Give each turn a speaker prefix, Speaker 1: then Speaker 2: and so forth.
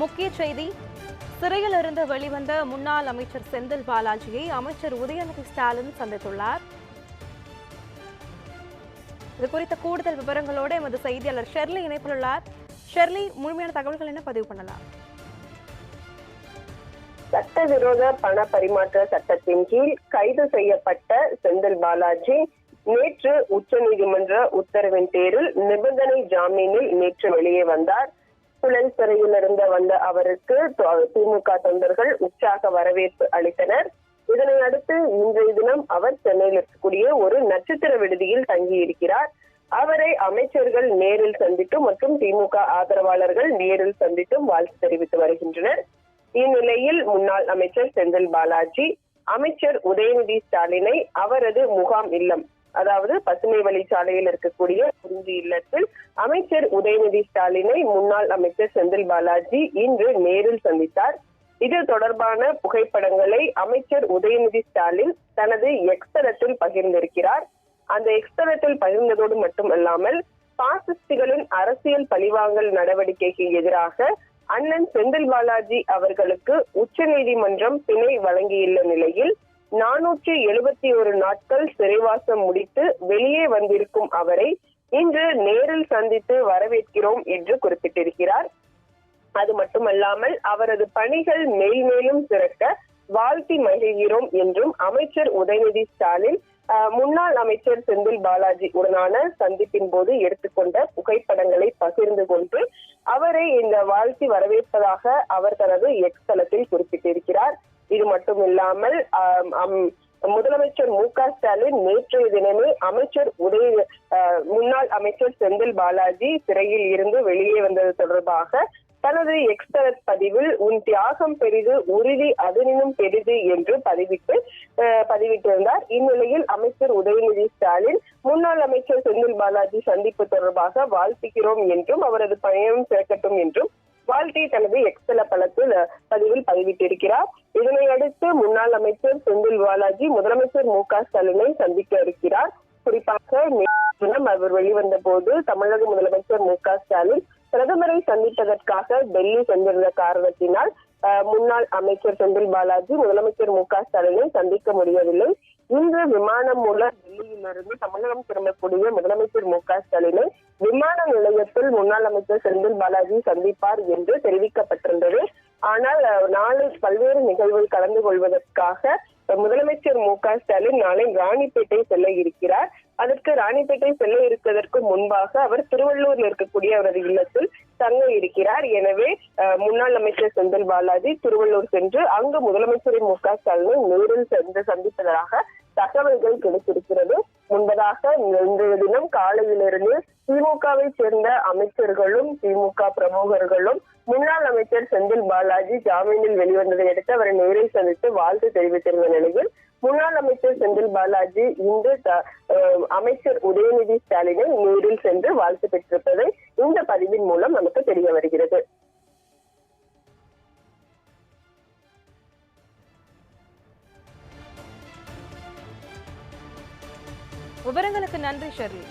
Speaker 1: முக்கிய செய்தி. சிறையில் இருந்து வெளிவந்த முன்னாள் அமைச்சர் செந்தில் பாலாஜியை அமைச்சர் உதயநிதி ஸ்டாலின் சந்தித்துள்ளார். இது குறித்த கூடுதல் விவரங்களோடு எமது செய்தியாளர் ஷெர்லி இணைப்பில் உள்ளார். ஷெர்லி முழுமையான தகவல்கள் என்ன பதிவு பண்ணலாம்?
Speaker 2: சட்டவிரோத பண பரிமாற்ற சட்டத்தின் கீழ் கைது செய்யப்பட்ட செந்தில் பாலாஜி நேற்று உச்சநீதிமன்ற உத்தரவின் பேரில் நிபந்தனை ஜாமீனில் நேற்று வெளியே வந்தார். புழல் சிறையிலிருந்து வந்த அவருக்கு திமுக தொண்டர்கள் உற்சாக வரவேற்பு அளித்தனர். இதனை அடுத்து இன்றைய தினம் அவர் சென்னையில் இருக்கக்கூடிய ஒரு நட்சத்திர விடுதியில் தங்கியிருக்கிறார். அவரை அமைச்சர்கள் நேரில் சந்தித்து மற்றும் திமுக ஆதரவாளர்கள் நேரில் சந்தித்தும் வாழ்த்து தெரிவித்து வருகின்றனர். இந்நிலையில் முன்னாள் அமைச்சர் செந்தில் பாலாஜி அமைச்சர் உதயநிதி ஸ்டாலினை அவரது முகாம் இல்லம் அதாவது பசுமை வழிச்சாலையில் இருக்கக்கூடிய குறிஞ்சி இல்லத்தில் அமைச்சர் உதயநிதி ஸ்டாலினை முன்னாள் அமைச்சர் செந்தில் பாலாஜி இன்று நேரில் சந்தித்தார். இது தொடர்பான புகைப்படங்களை அமைச்சர் உதயநிதி ஸ்டாலின் தனது எக்ஸ்தலத்தில் பகிர்ந்திருக்கிறார். அந்த எக்ஸ்தலத்தில் பகிர்ந்ததோடு மட்டுமல்லாமல் பாசிஸ்டுகளின் அரசியல் பழிவாங்கல் நடவடிக்கைக்கு எதிராக அண்ணன் செந்தில் பாலாஜி அவர்களுக்கு உச்சநீதிமன்றம் பிணை வழங்கியுள்ள நிலையில் நானூற்றி எழுபத்தி ஒரு நாட்கள் சிறைவாசம் முடித்து வெளியே வந்திருக்கும் அவரை இன்று நேரில் சந்தித்து வரவேற்கிறோம் என்று குறிப்பிட்டிருக்கிறார். அது மட்டுமல்லாமல் அவரது பணிகள் மேல்மேலும் சிறக்க வாழ்த்தி மகிழ்கிறோம் என்றும் அமைச்சர் உதயநிதி ஸ்டாலின் முன்னாள் அமைச்சர் செந்தில் பாலாஜி உடனான சந்திப்பின் போது எடுத்துக்கொண்ட புகைப்படங்களை பகிர்ந்து கொண்டு அவரை இந்த வாழ்த்தி வரவேற்பதாக அவர் தனது எக்ஸ் தளத்தில் குறிப்பிட்டிருக்கிறார். இது மட்டும் இல்லாமல் முதலமைச்சர் மு க ஸ்டாலின் நேற்றைய தினமே அமைச்சர் உதய முன்னாள் அமைச்சர் செந்தில் பாலாஜி சிறையில் இருந்து வெளியே வந்தது தொடர்பாக தனது எக்ஸ்தரத் பதிவில் உன் தியாகம் பெரிது உறுதி அதனினும் பெரிது என்று பதிவிட்டு பதிவிட்டிருந்தார். இந்நிலையில் அமைச்சர் உதயநிதி ஸ்டாலின் முன்னாள் அமைச்சர் செந்தில் பாலாஜி சந்திப்பு தொடர்பாக வாழ்த்துகிறோம் என்றும் அவரது பயணம் சிறக்கட்டும் என்றும் வாழ்த்தி தனது எக்ஸல பலத்தில் பதிவில் பதிவிட்டிருக்கிறார். இதனை அடுத்து முன்னாள் அமைச்சர் செந்தில் பாலாஜி முதலமைச்சர் மு க ஸ்டாலினை சந்திக்க இருக்கிறார். குறிப்பாக தினம் அவர் வெளிவந்த போது தமிழக முதலமைச்சர் மு க ஸ்டாலின் பிரதமரை சந்திப்பதற்காக டெல்லி சென்றிருந்த காரணத்தினால் முன்னாள் அமைச்சர் செந்தில் பாலாஜி முதலமைச்சர் மு க ஸ்டாலினை சந்திக்க முடியவில்லை. இன்று விமானம் மூலம் டெல்லியிலிருந்து தமிழகம் திரும்பக்கூடிய முதலமைச்சர் மு க ஸ்டாலினை விமான நிலையத்தில் முன்னாள் அமைச்சர் செந்தில் பாலாஜி சந்திப்பார் என்று தெரிவிக்கப்பட்டிருந்தது. ஆனால் நாளை பல்வேறு நிகழ்வில் கலந்து கொள்வதற்காக முதலமைச்சர் மு க ஸ்டாலின் நாளை ராணிப்பேட்டை செல்ல இருக்கிறார். அதற்கு ராணிப்பேட்டை செல்ல இருப்பதற்கு முன்பாக அவர் திருவள்ளூர்ல இருக்கக்கூடிய அவரது இல்லத்தில் தங்க இருக்கிறார். எனவே முன்னாள் அமைச்சர் செந்தில் பாலாஜி திருவள்ளூர் சென்று அங்கு முதலமைச்சரின் மு க ஸ்டாலினை நேரில் சென்று சந்திப்பதாக தகவல்கள் கிடைத்திருக்கிறது. முன்பதாக இன்றைய தினம் காலையிலிருந்து திமுகவை சேர்ந்த அமைச்சர்களும் திமுக பிரமுகர்களும் முன்னாள் அமைச்சர் செந்தில் பாலாஜி ஜாமீனில் வெளிவந்ததை அடுத்து அவரை நேரில் சந்தித்து வாழ்த்து தெரிவித்திருந்த நிலையில் முன்னாள் அமைச்சர் செந்தில் பாலாஜி இன்று அமைச்சர் உதயநிதி ஸ்டாலினை நேரில் சென்று வாழ்த்து பெற்றிருப்பதை இந்த பதிவின் மூலம் நமக்கு தெரிய வருகிறது.
Speaker 1: விவரங்களுக்கு நன்றி ஷெர்லி.